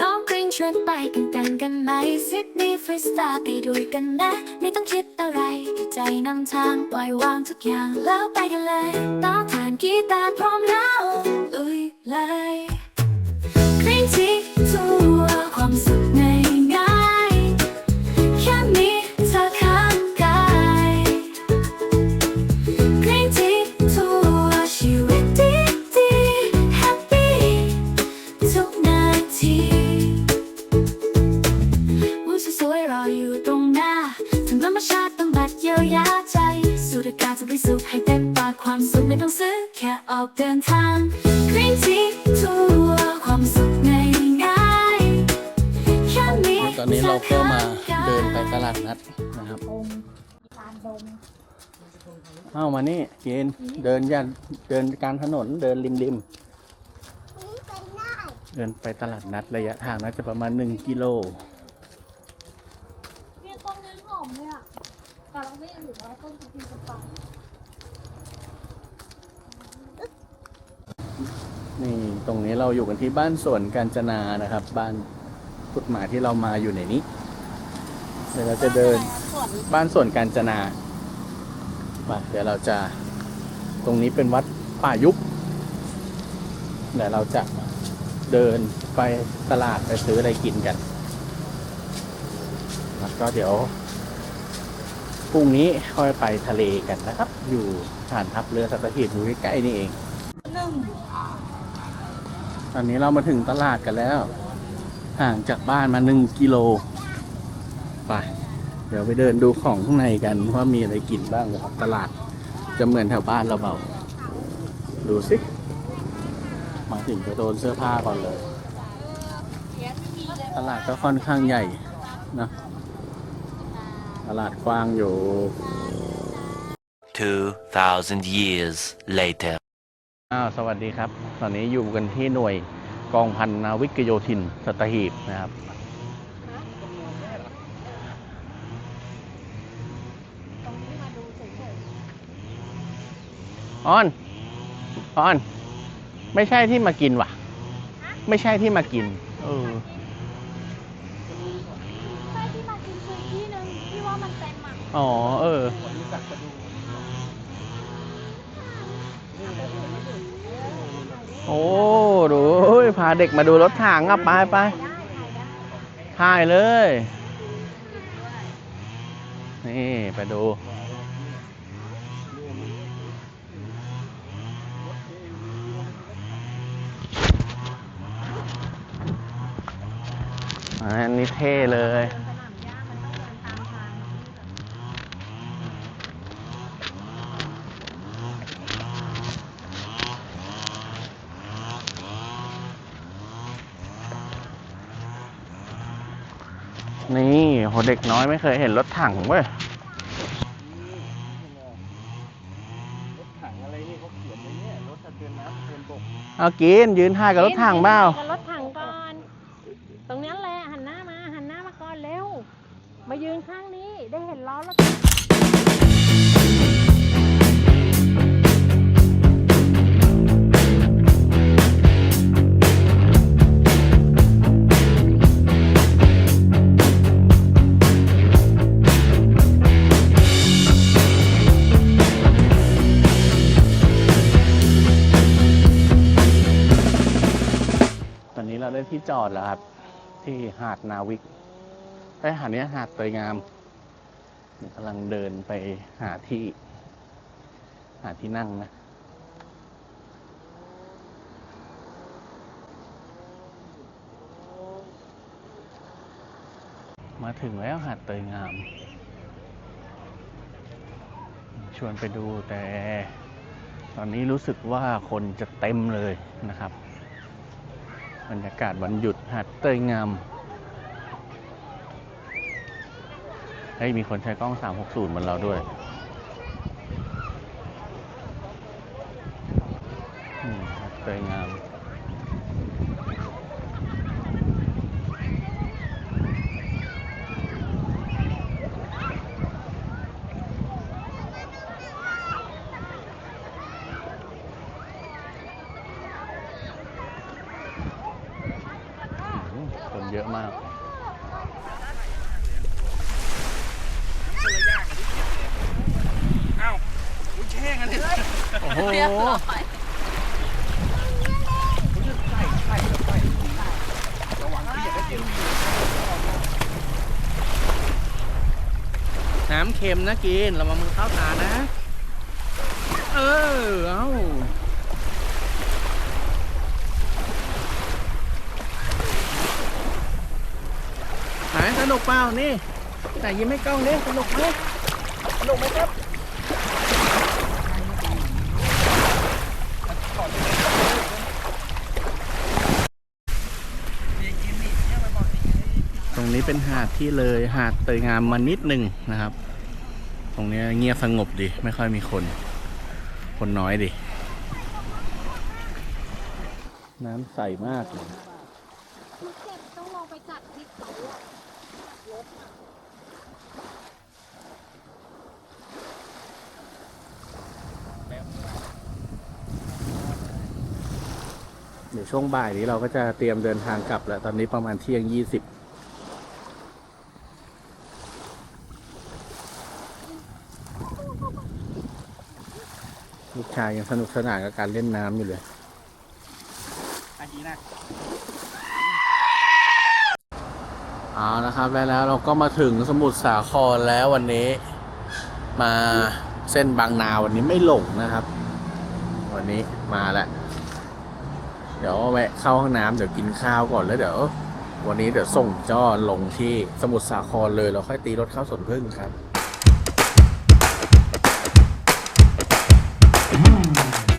น้องกริ้งชวนไปกันกันกันไหมซิดนีย์ฟรีสไตล์ไปด้วยกันนะ ไม่ต้องคิดอะไร ใจนำทางปล่อยวางทุกอย่างแล้วไปกันเลยต้องทานกีตาร์พร้อมแล้วลุยเลย ธิ์ให้เต็มปากความสุขไม่ต้องซื้อแค่ออกเดินทาง Green tea ทัวร์ความสุขง่ายๆแค่มีตอนนี้เราก็มาเดินไปตลาดนัดนะครับดงลานดงเข้ามานี่เกณฑ์เดินยันเดินกลางถนนเดินริมริมเดินไปตลาดนัดระยะทางน่าจะประมาณ1กิโลเนี่ยต้นนี้หอมเลยอะแต่เราไม่ถือว่าต้นกินกับปลา นี่ ตรงนี้เราอยู่กันที่บ้านสวนกาญจนานะครับ บ้านกุดหมายที่เรามาอยู่ในนี้เดี๋ยวเราจะเดินบ้านสวนกาญจนามาเดี๋ยวเราจะตรงนี้เป็นวัดป่ายุบเดี๋ยวเราจะเดินไปตลาดไปซื้ออะไรกินกันแล้วก็เดี๋ยวพรุ่งนี้ค่อยไปทะเลกันนะครับ อยู่ฐานทัพเรือสัตหีบอยู่ใกล้ๆนี่เองหนึ่ง อนนี้เรามาถึงตลาดกันแล้ว ห่างจากบ้านมาหนึ่งกิโล ไป เดี๋ยวไปเดินดูของข้างในกันว่ามีอะไรกินบ้างนะครับ ตลาดจะเหมือนแถวบ้านเราเปล่า ดูสิ มาถึงจะโดนเสื้อผ้าก่อนเลย ตลาดก็ค่อนข้างใหญ่นะตลาดกว้างอยู่2,000 years later. อ้าวสวัสดีครับ ตอนนี้อยู่กันที่หน่วยกองพันนาวิกโยธินสัตหีบนะครับตรงนี้มาดูเฉยออน ออน ไม่ใช่ที่มากินว่ะ ไม่ใช่ที่มากิน เออๆใช่ที่มากินคือที่หนึ่งที่ว่ามันเต็มอะ อ๋อ เออ โอ้ดูพาเด็กมาดูรถถังอะไปไปถ่ายเลย นี่ไปดูอันนี้เท่เลย สนามหญ้ามันต้องเดินตามทาง นี่โหเด็กน้อยไม่เคยเห็นรถถังเว้ยรถถังอะไรนี่เขาเขียนไว้เนี่ยรถสะเทือนน้ำสะเทือนบกเอากินยืนถ่ายกับรถถังเปล่า เราได้ที่จอดแล้วครับ ที่หาดนาวิกไอ้หาดนี้หาดเตยงามกำลังเดินไปหาที่ หาที่นั่งนะมาถึงแล้วหาดเตยงาม ชวนไปดูแต่ ตอนนี้รู้สึกว่าคนจะเต็มเลยนะครับ บรรยากาศวันหยุดหาดเตยงาม เฮ้ย มีคนใช้กล้อง 360เหมือนเราด้วยหาดเตยงาม อืม เยอะมากอ้าวอุ้ยแช่งกันเลยโอ้โหระวังที่อย่าได้กินน้ำเค็มนะกินระวังมือเข้าตานะ เออ เอาไห นุกเปล่านี่แต่ยิ้มให้กล้องนี่สนุกไหมสนุกไหมครับตรงนี้เป็นหาดที่เลยหาดเตยงามมานิดหนึ่งนะครับ ตรงนี้เงียบสงบดีไม่ค่อยมีคน คนน้อยดิน้ำใสมากเลยต้องลงไปจัดที่เขา เดี๋ยวช่วงบ่ายนี้เราก็จะเตรียมเดินทางกลับแล้ว ตอนนี้ประมาณเที่ยงยี่สิบลูกชายยังสนุกสนานกับการเล่นน้ำอยู่เลยอันนี้นะ เอาละครับแล้วแล้วเราก็มาถึงสมุทรสาครแล้ววันนี้ มาเส้นบางนาวันนี้ไม่หลงนะครับ วันนี้มาแล้วเดี๋ยวแวะเข้าห้องน้ำเดี๋ยวกินข้าวก่อนแล้วเดี๋ยววันนี้เดี๋ยวส่งจ้อลงที่สมุทรสาครเลยเราค่อยตีรถเข้าสวนพึ่งครับ